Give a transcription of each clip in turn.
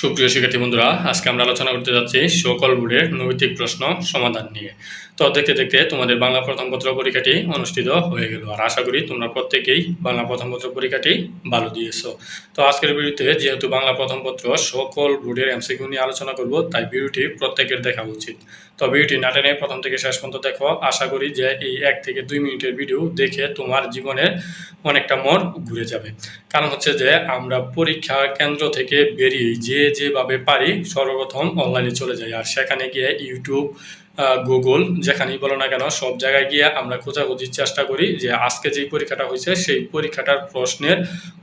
সুপ্রিয় শিক্ষার্থী বন্ধুরা, আজকে আমরা আলোচনা করতে যাচ্ছি সকল বোর্ডের নৈতিক প্রশ্ন সমাধান নিয়ে। তো দেখতে দেখতে তোমাদের বাংলা প্রথম পত্র পরীক্ষাটি অনুষ্ঠিত হয়ে গেল। আর আশা করি তোমরা প্রত্যেকেই বাংলা প্রথম পত্র পরীক্ষাটি ভালো দিয়েছ। তো আজকের ভিডিওতে যেহেতু বাংলা প্রথম পত্র সকল বোর্ডের এমসিকিউ নিয়ে আলোচনা করব, তাই ভিডিওটি প্রত্যেকের দেখা উচিত। তো ভিডিওটি না টেনে প্রথম থেকে শেষ পর্যন্ত দেখো। আশা করি যে এই এক থেকে দুই মিনিটের ভিডিও দেখে তোমার জীবনের অনেকটা মন ঘুরে যাবে। কারণ হচ্ছে যে আমরা পরীক্ষা কেন্দ্র থেকে বেরিয়ে যে যেভাবে পারি সর্বপ্রথম অনলাইনে চলে যাই। আর সেখানে গিয়ে ইউটিউব গুগল যেখানেই বলো না কেন, সব জায়গায় গিয়ে আমরা খোঁজাখুঁজির চেষ্টা করি যে আজকে যেই পরীক্ষাটা হয়েছে, সেই পরীক্ষাটার প্রশ্নের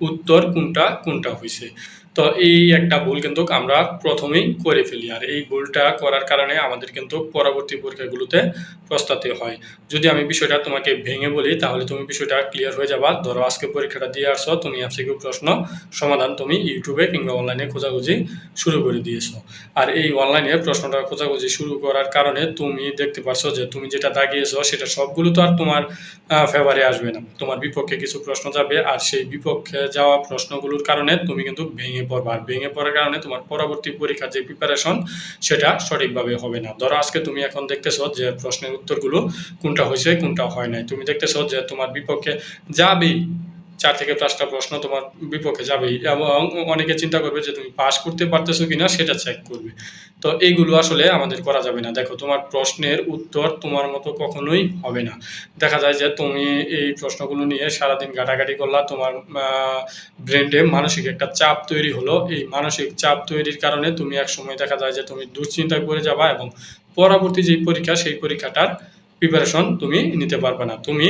উত্তর কোনটা কোনটা হয়েছে। তো এই একটা ভুল কিন্তু আমরা প্রথমেই করে ফেলি, আর এই ভুলটা করার কারণে আমাদের কিন্তু পরবর্তী পরীক্ষাগুলোতে প্রস্তাতে হয়। যদি আমি বিষয়টা তোমাকে ভেঙে বলি, তাহলে তুমি বিষয়টা ক্লিয়ার হয়ে যাবা। ধরো আজকে পরীক্ষাটা দিয়ে আসছো, তুমি এমসিকিউ প্রশ্ন সমাধান তুমি ইউটিউবে কিংবা অনলাইনে খোঁজাখুঁজি শুরু করে দিয়েছ। আর এই অনলাইনে প্রশ্নটা খোঁজাখুঁজি শুরু করার কারণে তুমি দেখতে পারছ যে তুমি যেটা দাগিয়েছো, সেটা সবগুলো তো আর তোমার ফেভারে আসবে না। তোমার বিপক্ষে কিছু প্রশ্ন যাবে আর সেই বিপক্ষে যাওয়া প্রশ্নগুলোর কারণে তুমি কিন্তু ভেঙে পড়বা। আর ভেঙে পড়ার কারণে তোমার পরবর্তী পরীক্ষার যে প্রিপারেশন সেটা সঠিকভাবে হবে না। ধরো আজকে তুমি এখন দেখতেছো যে প্রশ্নের উত্তরগুলো কোনটা হয়েছে, কোনটা হয় নাই। তুমি দেখতেছো যে তোমার বিপক্ষে যাবেই চার থেকে পাঁচটা প্রশ্ন তোমার বিপক্ষে যাবেই। এবং অনেকে চিন্তা করবে যে তুমি পাস করতে পারতেছো কিনা, সেটা চেক করবে। তো এইগুলো আসলে আমাদের করা যাবে না। দেখো, তোমার প্রশ্নের উত্তর তোমার মতো কখনোই হবে না। দেখা যায় যে তুমি এই প্রশ্নগুলো নিয়ে সারাদিন ঘাটাঘাটি করলা, তোমার ব্রেনে মানসিক একটা চাপ তৈরি হলো। এই মানসিক চাপ তৈরির কারণে তুমি এক সময় দেখা যায় যে তুমি দুশ্চিন্তায় পড়ে যাবা এবং পরবর্তী যেই পরীক্ষা, সেই পরীক্ষাটার প্রিপারেশন তুমি নিতে পারবে না। তুমি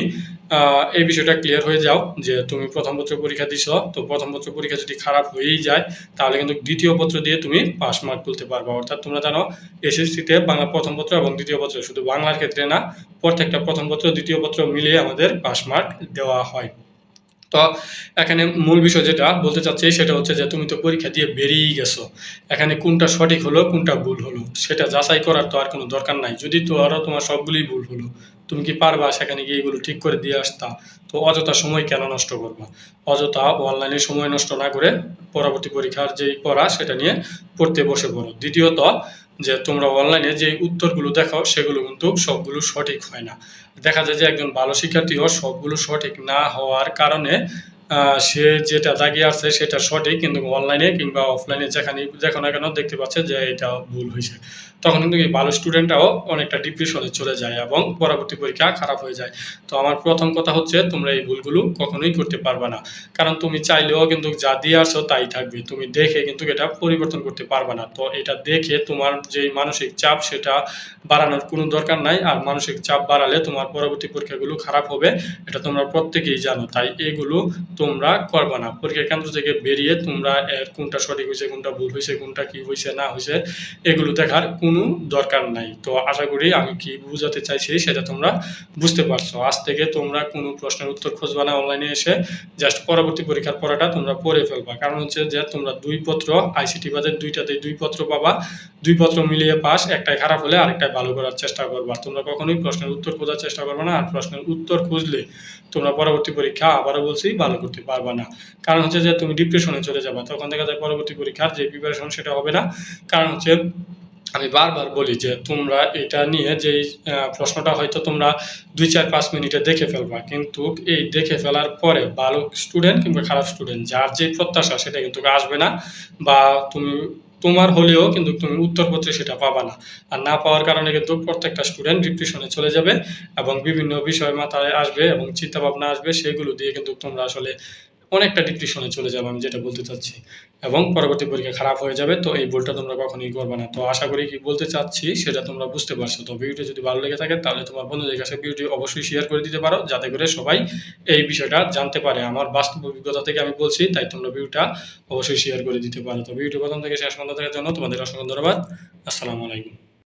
এই বিষয়টা ক্লিয়ার হয়ে যাও যে তুমি প্রথম পত্র পরীক্ষা দিছ, তো প্রথম পত্র পরীক্ষা যদি খারাপ হয়েই যায়, তাহলে কিন্তু দ্বিতীয় পত্র দিয়ে তুমি পাস মার্ক তুলতে পারবে। অর্থাৎ তোমরা জানো এসএসসিতে বাংলা প্রথম পত্র এবং দ্বিতীয় পত্র শুধু বাংলার ক্ষেত্রে না, প্রত্যেকটা প্রথম পত্র দ্বিতীয় পত্র মিলিয়ে আমাদের পাস মার্ক দেওয়া হয়। তো এখানে মূল বিষয় যেটা বলতে চাচ্ছি সেটা হচ্ছে যে তুমি তো পরীক্ষা দিয়ে বেরিয়েই গেছো। এখানে কোনটা সঠিক হলো, কোনটা ভুল হলো? সেটা যাচাই করার তো আর কোনো দরকার নাই। যদি তো আরও তোমার সবগুলোই ভুল হলো, তুমি কি পারবা সেখানে গিয়ে এগুলো ঠিক করে দিয়ে আসতা? তো অযথা সময় কেন নষ্ট করবা? অযথা অনলাইনে সময় নষ্ট না করে পরবর্তী পরীক্ষার যেই পড়া সেটা নিয়ে পড়তে বসে পড়ো। দ্বিতীয়ত যে তোমরা অনলাইনে যে উত্তরগুলো দেখাও, সেগুলো কিন্তু সবগুলো সঠিক হয় না। দেখা যায় যে একজন ভালো শিক্ষার্থীও সবগুলো সঠিক না হওয়ার কারণে সে যেটা দাগিয়ে আসছে সেটা সঠিক, কিন্তু অনলাইনে কিংবা অফলাইনে যেখানে দেখো না কেন, দেখতে পাচ্ছে যে এটা ভুল হয়েছে তখন কিন্তু এই ভালো স্টুডেন্টরাও অনেকটা ডিপ্রেশনে চলে যায় এবং পরবর্তী পরীক্ষা খারাপ হয়ে যায়। তো আমার প্রথম কথা হচ্ছে, তোমরা এই ভুলগুলো কখনোই করতে পারবে না। কারণ তুমি চাইলেও কিন্তু যা দিয়ে আসো তাই থাকবে। তুমি দেখে কিন্তু এটা পরিবর্তন করতে পারবে না। তো এটা দেখে তোমার যে মানসিক চাপ, সেটা বাড়ানোর কোনো দরকার নাই। আর মানসিক চাপ বাড়ালে তোমার পরবর্তী পরীক্ষাগুলো খারাপ হবে, এটা তোমরা প্রত্যেকেই জানো। তাই এগুলো তোমরা করবে না। পরীক্ষা কেন্দ্র থেকে বেরিয়ে তোমরা এর কোনটা সঠিক হয়েছে, কোনটা ভুল হয়েছে, কোনটা কি হয়েছে, না হয়েছে, এগুলো দেখার কোনো দরকার নাই। তো আশা করি আমি কি বোঝাতে চাইছি সেটা তোমরা বুঝতে পারছ। আজ থেকে তোমরা কোনো প্রশ্নের উত্তর খুঁজবা না অনলাইনে এসে জাস্ট পরবর্তী পরীক্ষার পড়াটা তোমরা পড়ে ফেলবা। কারণ হচ্ছে যে তোমরা দুই পত্র আইসিটি বাজার দুইটাতে দুই পত্র পাবা। দুই পত্র মিলিয়ে পাস, একটাই খারাপ হলে আরেকটাই ভালো করার চেষ্টা করবা। তোমরা কখনোই প্রশ্নের উত্তর খোঁজার চেষ্টা করবে না। আর প্রশ্নের উত্তর খুঁজলে তোমরা পরবর্তী পরীক্ষা আবারও বলছি ভালো করতে পারবা না। কারণ হচ্ছে যে তুমি ডিপ্রেশনে চলে যাবা। তখন দেখা যায় পরবর্তী পরীক্ষার যে প্রিপারেশন সেটা হবে না। কারণ হচ্ছে আমি বারবার বলি যে তোমরা এটা নিয়ে যেই প্রশ্নটা হয়তো তোমরা দুই চার পাঁচ মিনিটে দেখে ফেলবা। কিন্তু এই দেখে ফেলার পরে ভালো স্টুডেন্ট কিংবা খারাপ স্টুডেন্ট যার যে প্রত্যাশা সেটা কিন্তু আসবে না বা তুমি, তোমার হলেও কিন্তু তুমি উত্তরপত্রে সেটা পাবা না। আর না পাওয়ার কারণে কিন্তু প্রত্যেকটা স্টুডেন্ট ডিপ্রেশনে চলে যাবে এবং বিভিন্ন বিষয় মাথায় আসবে এবং চিন্তা ভাবনা আসবে, সেগুলো দিয়ে কিন্তু তোমরা আসলে অনেকটা ডিপ্রেশনে চলে যাবে, আমি যেটা বলতে চাচ্ছি। এবং পরবর্তী পরীক্ষা খারাপ হয়ে যাবে, তো এই ভুলটা তোমরা কখনোই করবে না। তো আশা করি কি বলতে চাচ্ছি, সেটা তোমরা বুঝতে পারছ। তো ভিডিওটি যদি ভালো লেগে থাকে, তাহলে তোমার বন্ধুদের কাছে ভিডিওটি অবশ্যই শেয়ার করে দিতে পারো, যাতে করে সবাই এই বিষয়টা জানতে পারে। আমার বাস্তব অভিজ্ঞতা থেকে আমি বলছি, তাই তোমরা ভিডিওটা অবশ্যই শেয়ার করে দিতে পারো। তো ভিডিও প্রথম থেকে শেষ পর্যন্ত দেখার জন্য তোমাদের অসংখ্য ধন্যবাদ। আসসালামু আলাইকুম।